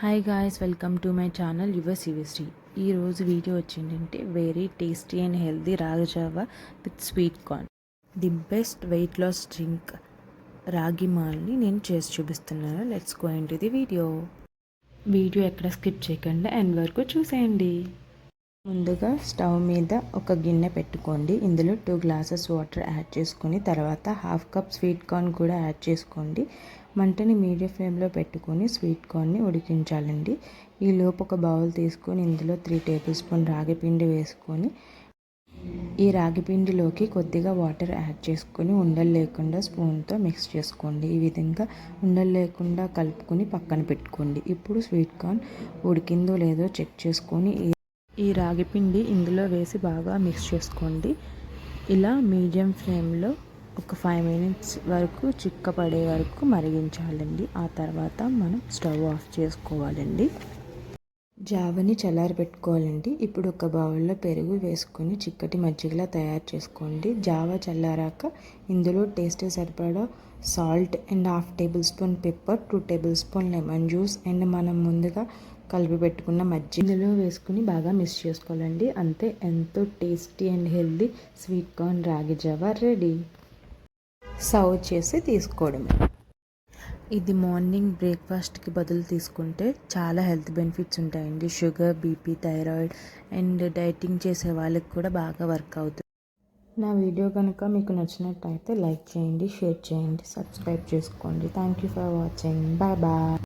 Hi guys welcome to my channel Yuva సివిస్టీ ఈరోజు video వచ్చిందంటే very tasty and healthy రాగజావ with sweet corn the best weight loss drink ragi మాల్ని నేను చేసి చూపిస్తున్నాను. Let's go into the video video ఎక్కడ skip చేయకుండా end వరకు చూసేయండి. ముందుగా స్టవ్ మీద ఒక గిన్నె పెట్టుకోండి. ఇందులో టూ గ్లాసెస్ వాటర్ యాడ్ చేసుకొని తర్వాత హాఫ్ కప్ స్వీట్ కార్న్ కూడా యాడ్ చేసుకోండి. మంటని మీడియం ఫ్లేమ్లో పెట్టుకొని స్వీట్ కార్న్ని ఉడికించాలండి. ఈ లోపు ఒక బౌల్ తీసుకొని ఇందులో త్రీ టేబుల్ స్పూన్ రాగి పిండి వేసుకొని ఈ రాగి పిండిలోకి కొద్దిగా వాటర్ యాడ్ చేసుకొని ఉండలు లేకుండా స్పూన్తో మిక్స్ చేసుకోండి. ఈ విధంగా ఉండలు లేకుండా కలుపుకొని పక్కన పెట్టుకోండి. ఇప్పుడు స్వీట్ కార్న్ ఉడికిందో లేదో చెక్ చేసుకొని రాగి పిండి ఇందులో వేసి బాగా మిక్స్ చేసుకోండి. ఇలా మీడియం ఫ్లేమ్లో ఒక ఫైవ్ మినిట్స్ వరకు చిక్కపడే వరకు మరిగించాలండి. ఆ తర్వాత మనం స్టవ్ ఆఫ్ చేసుకోవాలండి. జావని చల్లారి పెట్టుకోవాలండి. ఇప్పుడు ఒక బౌల్లో పెరుగు వేసుకొని చిక్కటి మజ్జిగలా తయారు చేసుకోండి. జావ చల్లారాక ఇందులో టేస్ట్ సరిపడా salt and half tablespoon pepper two tablespoon lemon juice and మనం ముందుగా కలిపి పెట్టుకున్న మజ్జిగ ఇందులో వేసుకుని బాగా మిక్స్ చేసుకోవాలండి. అంతే ఎంతో tasty and healthy sweet corn ragi Java ready. Serve చేసి తీసుకోవడమే. ఇది మార్నింగ్ బ్రేక్ఫాస్ట్కి బదులు తీసుకుంటే చాలా హెల్త్ బెనిఫిట్స్ ఉంటాయండి. Sugar BP thyroid and dieting చేసే వాళ్ళకి కూడా బాగా వర్క్ అవుతుంది. నా వీడియో కనుక మీకు నచ్చినట్టయితే లైక్ చేయండి షేర్ చేయండి సబ్స్క్రైబ్ చేసుకోండి. Thank you for watching. Bye bye.